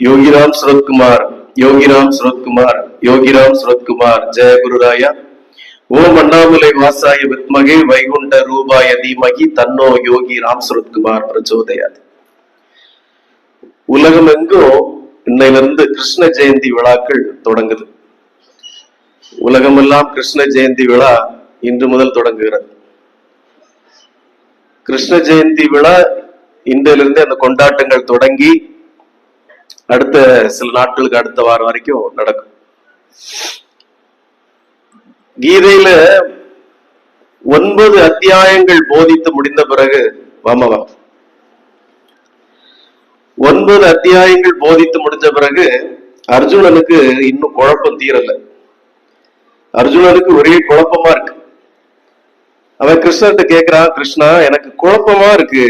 யோகிராம் சுரத்குமார் யோகிராம் சுரத்குமார் யோகிராம் சுரத்குமார். ஜெய குருராயா. ஓம் அண்ணாமலை வாசாய வித்மகே வைகுண்ட ரூபாய தீமகி தன்னோ யோகி ராம் சுரத்குமார் பிரச்சோதயாது. உலகம் எங்கும் இன்னையிலிருந்து கிருஷ்ண ஜெயந்தி விழாக்கள் தொடங்குது. உலகமெல்லாம் கிருஷ்ண ஜெயந்தி விழா இன்று முதல் தொடங்குகிறது. கிருஷ்ண ஜெயந்தி விழா இன்றிலிருந்து அந்த கொண்டாட்டங்கள் தொடங்கி அடுத்த சில நாட்களுக்கு அடுத்த வாரம் வரைக்கும் நடக்கும். கீதையில ஒன்பது அத்தியாயங்கள் போதித்து முடிந்த பிறகு வாமவா ஒன்பது அத்தியாயங்கள் போதித்து முடிஞ்ச பிறகு அர்ஜுனனுக்கு இன்னும் குழப்பம் தீரல. அர்ஜுனனுக்கு ஒரே குழப்பமா இருக்கு. அவன் கிருஷ்ணர்கிட்ட கேக்குறான் கிருஷ்ணா எனக்கு குழப்பமா இருக்கு.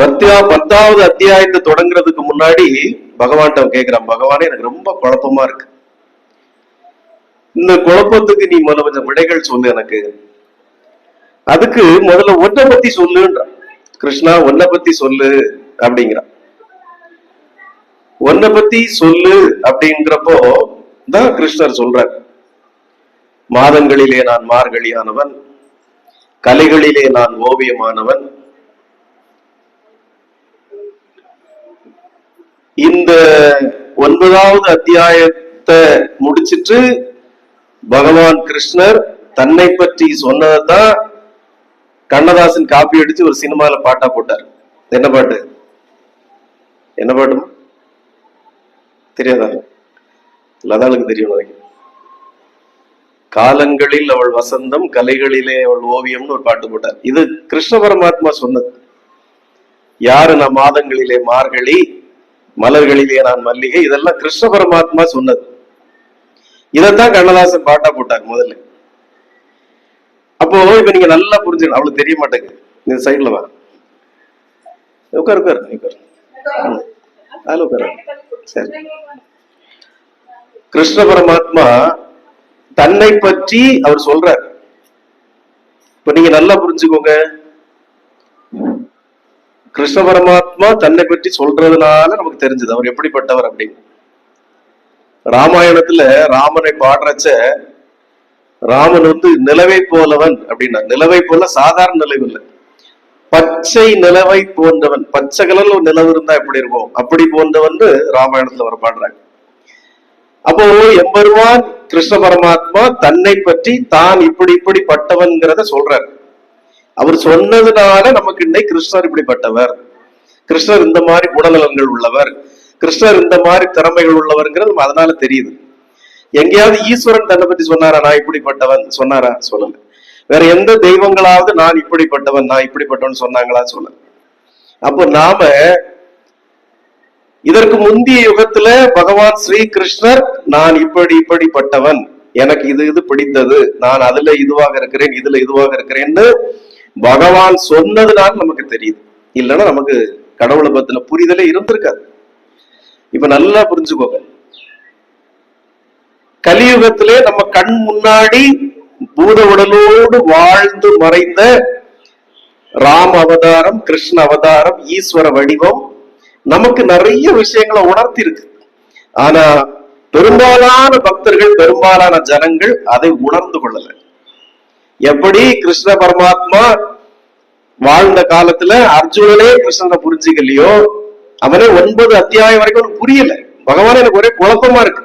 பத்தியா பத்தாவது அத்தியாயத்தை தொடங்குறதுக்கு முன்னாடி பகவான்கிட்ட கேட்கிறான் பகவானே எனக்கு ரொம்ப குழப்பமா இருக்கு. இந்த குழப்பத்துக்கு நீ முதல்ல கொஞ்சம் விடைகள் சொல்லு எனக்கு. அதுக்கு முதல்ல ஒன்றை பத்தி சொல்லுன்றான். கிருஷ்ணா ஒன்னை பத்தி சொல்லு அப்படிங்கிறான். ஒன்னை பத்தி சொல்லு அப்படிங்கிறப்போ தான் கிருஷ்ணர் சொல்றார். மாதங்களிலே நான் மார்கழியானவன் கலைகளிலே நான் ஓவியமானவன் இந்த ஒன்பதாவது அத்தியாயத்தை முடிச்சிட்டு பகவான் கிருஷ்ணர் தன்னை பற்றி சொன்னதான் கண்ணதாசன் காப்பி அடிச்சு ஒரு சினிமால பாட்டா போட்டார். என்ன பாட்டு? என்ன பாட்டுமா? தெரியாதா? லதாளுக்கு தெரியும் காலங்களில் அவள் வசந்தம் கலைகளிலே அவள் ஓவியம்னு ஒரு பாட்டு போட்டார். இது கிருஷ்ண பரமாத்மா சொன்னது. யாரு நான் மாதங்களிலே மார்கழி மலர்களிலே நான் மல்லிகை. இதெல்லாம் கிருஷ்ண பரமாத்மா சொன்னது. இதைத்தான் கண்ணதாசன் பாட்டா போட்டாங்க முதல்ல. அப்போ இப்ப நீங்க நல்லா புரிஞ்சுக்கணும் அவளுக்கு தெரிய மாட்டேங்குது. இந்த சைடுல வா. உட்கார் உட்கார் உட்கார். அதுல உட்கார். சரி. கிருஷ்ண பரமாத்மா தன்னை பற்றி அவர் சொல்றார். இப்ப நீங்க நல்லா புரிஞ்சுக்கோங்க. கிருஷ்ண பரமாத்மா தன்னை பற்றி சொல்றதுனால நமக்கு தெரிஞ்சது. அவர் எப்படிப்பட்டவர் அப்படின்னு ராமாயணத்துல ராமனை பாடுறச்ச ராமன் வந்து நிலவை போலவன் அப்படின்னா நிலவை போல சாதாரண நிலவு இல்லை. பச்சை நிலவை போன்றவன். பச்சை கலர்ல ஒரு நிலவு இருந்தா எப்படி இருக்கும்? அப்படி போன்றவன் ராமாயணத்துல அவர் பாடுறாங்க அப்போ எம்பெருமான் கிருஷ்ண பரமாத்மா தன்னை பற்றி தான் இப்படி இப்படி பட்டவன்கிறத சொல்றாரு. அவர் சொன்னதுனால நமக்கு இன்னைக்கு கிருஷ்ணர் இப்படிப்பட்டவர். கிருஷ்ணர் இந்த மாதிரி குணநலன்கள் உள்ளவர். கிருஷ்ணர் இந்த மாதிரி திறமைகள் உள்ளவர்ங்கிறது அதனால தெரியுது. எங்கேயாவது ஈஸ்வரன் தன்னை பத்தி சொன்னாரா? நான் இப்படிப்பட்டவன். சொன்னாரா? சொல்லல. வேற எந்த தெய்வங்களாவது நான் இப்படிப்பட்டவன் நான் இப்படிப்பட்டவன் சொன்னாங்களா? சொல்லல. அப்போ நாம இதற்கு முந்தைய யுகத்துல பகவான் ஸ்ரீ கிருஷ்ணர் நான் இப்படி இப்படிப்பட்டவன். எனக்கு இது இது பிடித்தது. நான் அதுல இதுவாக இருக்கிறேன் இதுல இதுவாக இருக்கிறேன்னு பகவான் சொன்னதுனால நமக்கு தெரியுது. இல்லைன்னா நமக்கு கடவுளை பத்தின புரிதலே இருந்திருக்காது. இப்ப நல்லா புரிஞ்சுக்கோங்க. கலியுகத்திலே நம்ம கண் முன்னாடி பூத உடலோடு வாழ்ந்து மறைந்த ராம் அவதாரம் கிருஷ்ண அவதாரம் ஈஸ்வர வடிவம் நமக்கு நிறைய விஷயங்களை உணர்த்தி இருக்கு ஆனா பெரும்பாலான பக்தர்கள் பெரும்பாலான ஜனங்கள் அதை உணர்ந்து கொள்ளல. எப்படி கிருஷ்ண பரமாத்மா வாழ்ந்த காலத்துல அர்ஜுனனே கிருஷ்ணனை புரிஞ்சுக்கலையோ அவனே ஒன்பது அத்தியாயம் வரைக்கும் அவனுக்கு புரியல. பகவான் எனக்கு ஒரே குழப்பமா இருக்கு.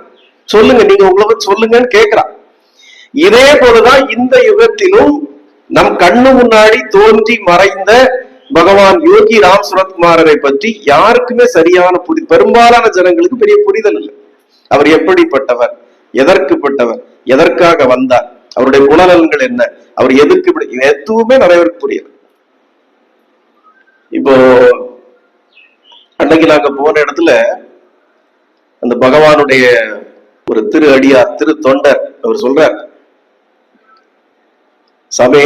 சொல்லுங்க நீங்க உங்களை பத்தி சொல்லுங்கன்னு கேக்குறான் இதே போலதான் இந்த யுகத்திலும் நம் கண்ணு முன்னாடி தோன்றி மறைந்த பகவான் யோகி ராம் சுரத்குமாரரை பற்றி யாருக்குமே சரியான புரி பெரும்பாலான ஜனங்களுக்கு பெரிய புரிதல் இல்லை. அவர் எப்படிப்பட்டவர்? எதற்குப்பட்டவர்? எதற்காக வந்தார்? அவருடைய குணநலன்கள் என்ன? அவர் எதுக்கு இப்படி எதுவுமே நிறைய பேருக்கு புரியல. இப்போ அன்னைக்கு நாங்க போன இடத்துல அந்த பகவானுடைய ஒரு திரு அடியார் திரு தொண்டர் அவர் சொல்றார் சாமி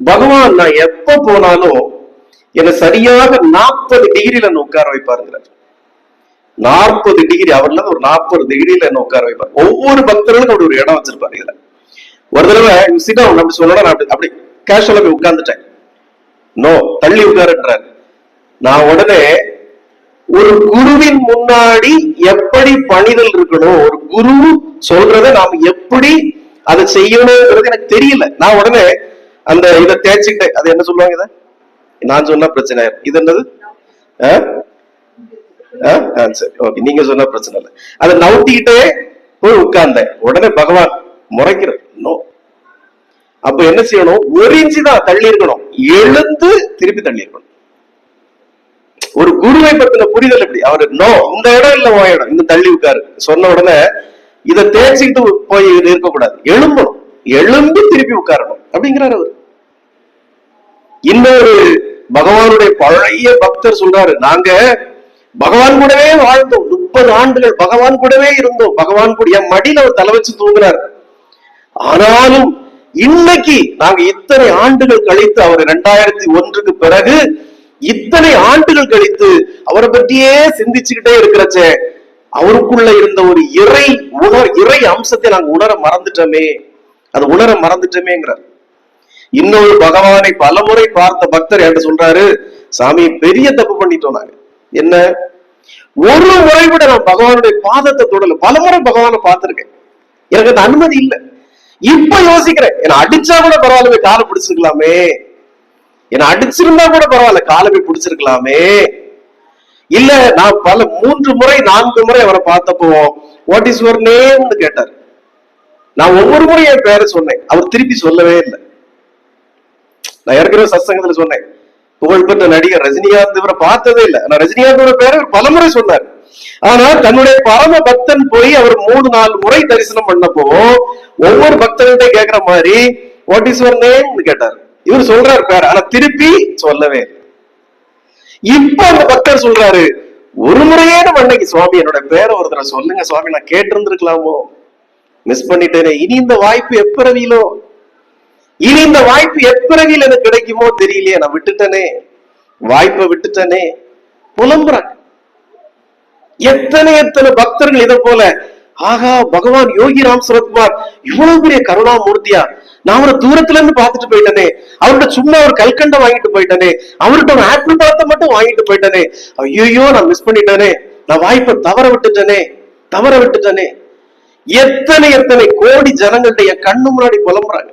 பகவான் நான் எப்ப போனாலும் என்னை சரியாக நாற்பது டிகிரில என்ன உட்கார வைப்பாருங்கிறார். நாற்பது டிகிரி அவர்ல ஒரு நாற்பது டிகிரில என்ன உட்கார வைப்பார். ஒவ்வொரு பக்தர்களுக்கும் அப்படி ஒரு இடம் வச்சிருப்பாரு இதுல. ஒரு தடவை சிடம் அப்படி சொல்லணும் நான் அப்படி அப்படி கேஷுவலா போய் உட்கார்ந்துட்டேன். நோ தள்ளி உட்காருன்றாரு. நான் உடனே ஒரு குருவின் முன்னாடி எப்படி பணிதல் இருக்கணும் ஒரு குரு சொல்றதை நாம் எப்படி அதை செய்யணுங்கிறது எனக்கு தெரியல. நான் உடனே அந்த இதை தேய்ச்சிக்கிட்டேன். அது என்ன சொல்லுவாங்க இதை? நான் சொன்னா பிரச்சனை இது என்னது? ஆ? ஆ? ஆ, சரி. ஓகே நீங்க சொன்னா பிரச்சனை இல்லை. அதை நவுத்திக்கிட்டே போய் உட்கார்ந்தேன். உடனே பகவான் முறைக்கிறது அப்ப என்ன செய்யணும்? ஒரு இன்ச்சு தான் தள்ளி இருக்கணும். எழுந்து திருப்பி தள்ளி இருக்கணும். ஒரு குருவை பத்தின புரிதல் எப்படி? அவரு நோ இந்த இடம் இல்ல உன் இடம். இந்த தள்ளி உட்காரு. சொன்ன உடனே இதை தேய்ச்சிக்கிட்டு போய் இருக்கக்கூடாது. எழும்பணும். எழும்பி திருப்பி உட்காரணும். அப்படிங்கிறாரு அவர். இன்னொரு பகவானுடைய பழைய பக்தர் சொல்றாரு நாங்க பகவான் கூடவே வாழ்ந்தோம். முப்பது ஆண்டுகள் பகவான் கூடவே இருந்தோம். பகவான் கூட என் மடியில அவர் தலை வச்சு தூங்குறாரு. ஆனாலும் இன்னைக்கு நாங்க இத்தனை ஆண்டுகள் கழித்து அவர் இரண்டாயிரத்தி ஒன்றுக்கு பிறகு இத்தனை ஆண்டுகள் கழித்து அவரை பற்றியே சிந்திச்சுக்கிட்டே இருக்கிறச்சே அவருக்குள்ள இருந்த ஒரு இறை உணர் இறை அம்சத்தை நாங்க உணர மறந்துட்டோமே. அது உணர மறந்துட்டோமேங்கிறார். இன்னொரு பகவானை பலமுறை பார்த்த பக்தர் என்கிட்ட சொல்றாரு சாமி பெரிய தப்பு பண்ணிட்டோம் நாங்க என்ன? ஒரு முறை விட நான் பகவானுடைய பாதத்தை தொடல பலமுறை பகவானை பார்த்திருக்கேன். எனக்கு அந்த அனுமதி இல்லை. இப்ப யோசிக்கிறேன். என்ன அடிச்சா கூட பரவாயில்ல காலை பிடிச்சிருக்கலாமே. என்ன அடிச்சிருந்தா கூட பரவாயில்ல காலை போய் பிடிச்சிருக்கலாமே. இல்ல நான் பல மூன்று முறை நான்கு முறை அவரை பார்த்தப்போ வாட் இஸ் யுவர் நேம்னு கேட்டார். நான் ஒவ்வொரு முறையும் என் பேரை சொன்னேன். அவர் திருப்பி சொல்லவே இல்லை. நான் ஏற்கனவே சத்சங்கத்துல சொன்னேன். புகழ்பெற்ற நடிகர் ரஜினிகாந்த் இவரை பார்த்ததே இல்லை. ஆனா ரஜினிகாந்தோட பேரை பல முறை சொன்னார். ஆனா தன்னுடைய பரம பக்தன் போய் அவர் மூணு நாலு முறை தரிசனம் பண்ணப்போ ஒவ்வொரு பக்தன்கிட்ட கேக்குற மாதிரி வாட் இஸ் யுவர் நேம் கேட்டார். இவர் சொல்றாரு பேர். ஆனா திருப்பி சொல்லவே இப்ப அந்த பக்தர் சொல்றாரு ஒரு முறையே நம்ம அன்னைக்கு சுவாமி என்னோட பேரை ஒரு தடவை சொல்லுங்க சுவாமி நான் கேட்டிருந்திருக்கலாமோ? மிஸ் பண்ணிட்டேனே. இனி இந்த வாய்ப்பு எப்பிறவியிலோ இனி இந்த வாய்ப்பு எப்பிறவியில் எனக்கு கிடைக்குமோ தெரியலையே. நான் விட்டுட்டனே. வாய்ப்பை விட்டுட்டனே. புலம்புறாங்க. எத்தனை எத்தனை பக்தர்கள் இதை போல ஆகா பகவான் யோகி ராம் சரத்குமார் இவ்வளவு பெரிய கருணாமூர்த்தியா? நான் அவரை தூரத்துல இருந்து பாத்துட்டு போயிட்டனே அவர்கிட்ட சும்மா ஒரு கல்கண்டை வாங்கிட்டு போயிட்டனே அவர்கிட்ட ஒரு ஆப்பிள் பழத்தை மட்டும் வாங்கிட்டு போயிட்டனே ஐயோ நான் மிஸ் பண்ணிட்டேனே நான் வாய்ப்பை தவற விட்டுட்டேனே தவற விட்டுட்டேனே. எத்தனை எத்தனை கோடி ஜனங்கள்ட்ட என் கண்ணு முன்னாடி புலம்புறாங்க.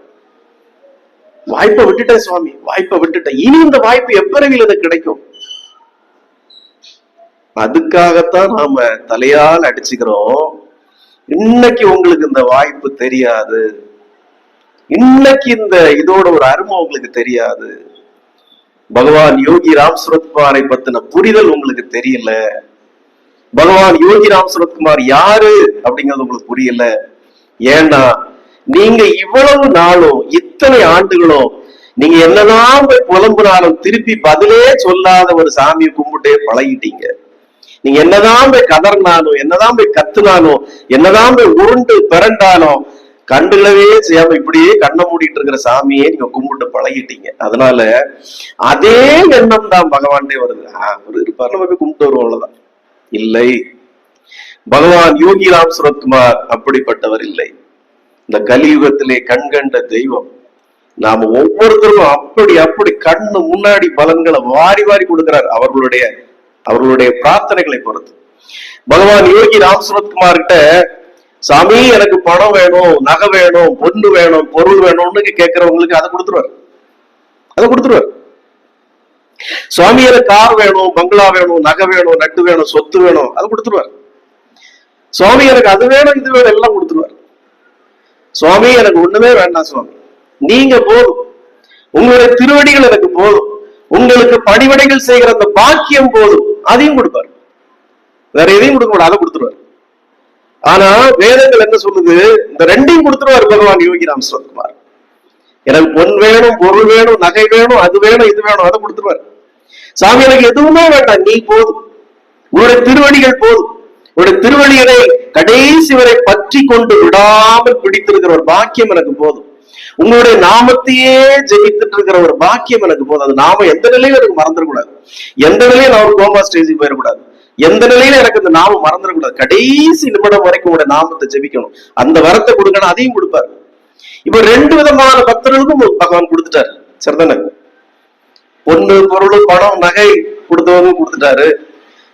வாய்ப்பை விட்டுட்டேன் சுவாமி வாய்ப்பை விட்டுட்டேன். இனி இந்த வாய்ப்பு எப்பிறவியில் எனக்கு கிடைக்கும்? அதுக்காகத்தான் நாம தலையால் அடிச்சுக்கிறோம். இன்னைக்கு உங்களுக்கு இந்த வாய்ப்பு தெரியாது. இன்னைக்கு இந்த இதோட ஒரு அருமை உங்களுக்கு தெரியாது. பகவான் யோகி ராம் சுரத்குமாரை பத்தின புரிதல் உங்களுக்கு தெரியல. பகவான் யோகி ராம் சுரத்குமார் யாரு அப்படிங்கிறது உங்களுக்கு புரியல. ஏன்னா நீங்க இவ்வளவு நாளும் இத்தனை ஆண்டுகளும் நீங்க என்னதான் போய் புலம்புனாலும் திருப்பி பதிலே சொல்லாத ஒரு சாமியை கும்பிட்டே பழகிட்டீங்க. நீங்க என்னதான் போய் கதறினாலும் என்னதான் போய் கத்துனாலும் என்னதான் போய் உருண்டு பிறண்டாலும் கண்டுகளவே செய்யாம இப்படியே கண்ணை மூடிட்டு இருக்கிற சாமியே நீங்க கும்பிட்டு பழகிட்டீங்க. அதனால அதே எண்ணம் தான் பகவான்டே வருது. அவர் இருப்பார் நம்ம போய் கும்பிட்டு வருவோம் அவ்வளவுதான். இல்லை. பகவான் யோகி ராம் சுரத்குமார் அப்படிப்பட்டவர் இல்லை. இந்த கலியுகத்திலே கண்கண்ட தெய்வம். நாம ஒவ்வொருத்தரும் அப்படி அப்படி கண்ணு முன்னாடி பலன்களை வாரி வாரி கொடுக்கிறார் அவர்களுடைய அவர்களுடைய பிரார்த்தனைகளை பொறுத்து. பகவான் யோகி ராம் சுரத்குமார் கிட்ட சாமி எனக்கு பணம் வேணும் நகை வேணும் பொண்ணு வேணும் பொருள் வேணும்னு கேட்கிறவங்களுக்கு அதை கொடுத்துருவார். அதை கொடுத்துருவார். சுவாமி எனக்கு கார் வேணும் பங்களா வேணும் நகை வேணும் நட்டு வேணும் சொத்து வேணும் அதை கொடுத்துருவார். சுவாமி எனக்கு அது வேணும் இது வேணும் எல்லாம் கொடுத்துருவார். சுவாமி எனக்கு ஒண்ணுமே வேண்டாம் சுவாமி. நீங்க போதும். உங்களுடைய திருவடிகள் எனக்கு போதும். உங்களுக்கு பணிவடைகள் செய்கிற அந்த பாக்கியம் போதும். அதையும் கொடுப்பார். வேற எதையும் கொடுக்க மாட்டார் அதை கொடுத்துருவார். ஆனா வேதங்கள் என்ன சொல்லுது? இந்த ரெண்டையும் கொடுத்துருவார் பகவான் யோகி ராம் எனக்கு பொன் வேணும் பொருள் வேணும் நகை வேணும் அது வேணும் இது வேணும் அதை கொடுத்துருவார். சாமி எனக்கு எதுவுமே வேண்டாம் நீ போதும். உங்களுடைய திருவடிகள் போதும். உங்களுடைய திருவடிகளை கடைசி வரை பற்றி கொண்டு விடாமல் பிடித்திருக்கிற ஒரு பாக்கியம் எனக்கு போதும். உங்களுடைய நாமத்தையே ஜெயித்துட்டு இருக்கிற ஒரு பாக்கியம் எனக்கு போதும். அது நாம எந்த நிலையில எனக்கு மறந்துடக்கூடாது. எந்த நிலையில நான் ஒரு கோமா ஸ்டேஜுக்கு போயிடக்கூடாது. எந்த நிலையில எனக்கு இந்த நாமம் மறந்துடக்கூடாது. கடைசி நிமிடம் வரைக்கும் உங்களுடைய நாமத்தை ஜெபிக்கணும். அந்த வரத்தை கொடுக்கணும் அதையும் கொடுப்பாரு. இப்ப ரெண்டு விதமான பக்தர்களுக்கும் பகவான் கொடுத்துட்டாரு. சரிதானே? பொண்ணு பொருள் பணம் நகை கொடுத்தவங்க கொடுத்துட்டாரு.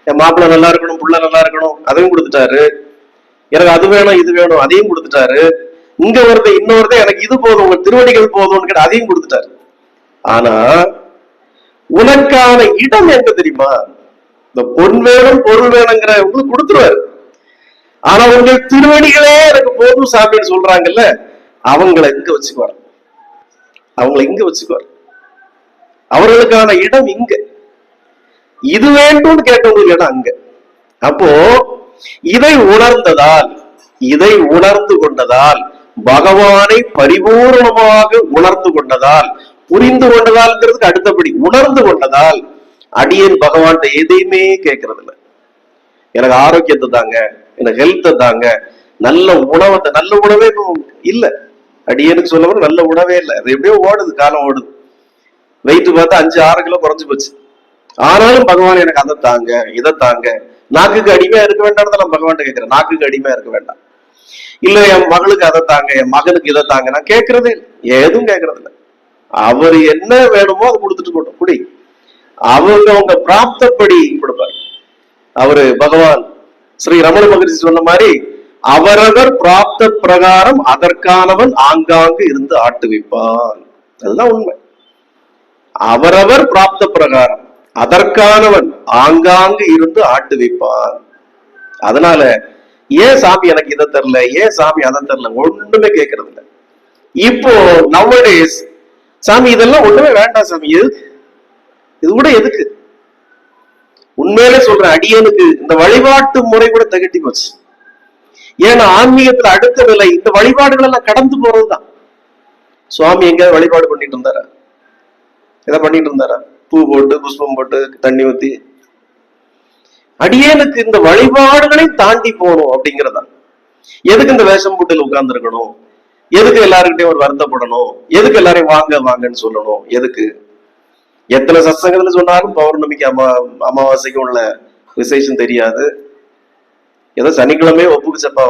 என் மாப்பிள்ள நல்லா இருக்கணும் புள்ள நல்லா இருக்கணும் அதையும் கொடுத்துட்டாரு. எனக்கு அது வேணும் இது வேணும் அதையும் கொடுத்துட்டாரு. இங்க வருது இன்னொருத எனக்கு இது போதும் உங்க திருவடிகள் போதும்னு கேட்டு அதையும் கொடுத்துட்டாரு. ஆனா உனக்கான இடம் எங்க தெரியுமா? இந்த பொன் வேணும் பொருள் வேணுங்கிற உங்களுக்கு கொடுத்துருவாரு. ஆனா உங்கள் திருவடிகளே எனக்கு போதும் சாமின்னு சொல்றாங்கல்ல அவங்கள இங்க வச்சுக்குவார். அவங்கள இங்க வச்சுக்குவார். அவர்களுக்கான இடம் இங்க. இது வேண்டும்னு கேட்டவங்களுக்கு இடம் அங்க. அப்போ இதை உணர்ந்ததால் இதை உணர்ந்து கொண்டதால் பகவானை பரிபூர்ணமாக உணர்ந்து கொண்டதால் புரிந்து கொண்டதால்ங்கிறதுக்கு அடுத்தபடி உணர்ந்து கொண்டதால் அடியன் பகவான்கிட்ட எதையுமே கேட்கறது இல்லை எனக்கு ஆரோக்கியத்தை தாங்க எனக்கு ஹெல்த்தை தாங்க நல்ல உணவை நல்ல உணவே இப்போ அடியனுக்கு சொல்ல நல்ல உணவே இல்லை. அது எப்படியோ ஓடுது காலம் ஓடுது. வெயிட் பார்த்தா அஞ்சு ஆறு கிலோ குறைஞ்சு போச்சு. ஆனாலும் பகவான் எனக்கு அதை தாங்க இதை தாங்க. நாக்குக்கு அடிமையா இருக்க வேண்டாம்னு நான் பகவான் கேட்கிறேன். நாக்குக்கு அடிமையா இருக்க வேண்டாம். இல்ல என் மகளுக்கு அதை தாங்க என் மகனுக்கு இதை தாங்க. நான் கேட்கறதே எதுவும் கேட்கறது இல்லை அவர் என்ன வேணுமோ அதை கொடுத்துட்டு போட்டோம் குடி. அவங்க அவங்க பிராப்தப்படி கொடுப்பாரு. அவரு பகவான் ஸ்ரீ ரமண மகரிஷி சொன்ன மாதிரி அவரவர் பிராப்த பிரகாரம் அதற்கானவன் ஆங்காங்கு இருந்து ஆட்டுவிப்பான் அதுதான் உண்மை. அவரவர் பிராப்த பிரகாரம் அதற்கானவன் ஆங்காங்கு இருந்து ஆட்டுவிப்பான் அதனால ஏன் சாமி எனக்கு இதை தெரில? ஏன் சாமி அதை தெரில? ஒண்ணுமே கேட்கறது இல்லை இப்போ நவடேஸ் சாமி இதெல்லாம் ஒண்ணுமே வேண்டாம் சாமி. எதுக்கு இது கூட எதுக்கு? உண்மையிலே சொல்றேன் அடியனுக்கு இந்த வழிபாட்டு முறை கூட தகட்டி போச்சு. ஏன்னா ஆன்மீகத்துல அடுத்த நிலை இந்த வழிபாடுகள் எல்லாம் கடந்து போறதுதான். சுவாமி எங்க வழிபாடு பண்ணிட்டு இருந்தாரா? எதை பண்ணிட்டு இருந்தாரா? பூ போட்டு புஷ்பம் போட்டு தண்ணி ஊத்தி அடியேனுக்கு இந்த வழிபாடுகளையும் தாண்டி போகணும் அப்படிங்கிறதா? எதுக்கு இந்த வேஷம் போட்டில் உட்கார்ந்துருக்கணும்? எதுக்கு எல்லாருக்கிட்டையும் ஒரு வருத்தப்படணும்? எதுக்கு எல்லாரையும் வாங்க வாங்கன்னு சொல்லணும்? எதுக்கு? எத்தனை சத்சங்கத்துல சொன்னாலும் பௌர்ணமிக்கு அமா அமாவாசைக்கு உள்ள விசேஷம் தெரியாது. ஏதோ சனிக்கிழமையே ஒப்புக்கு செப்பா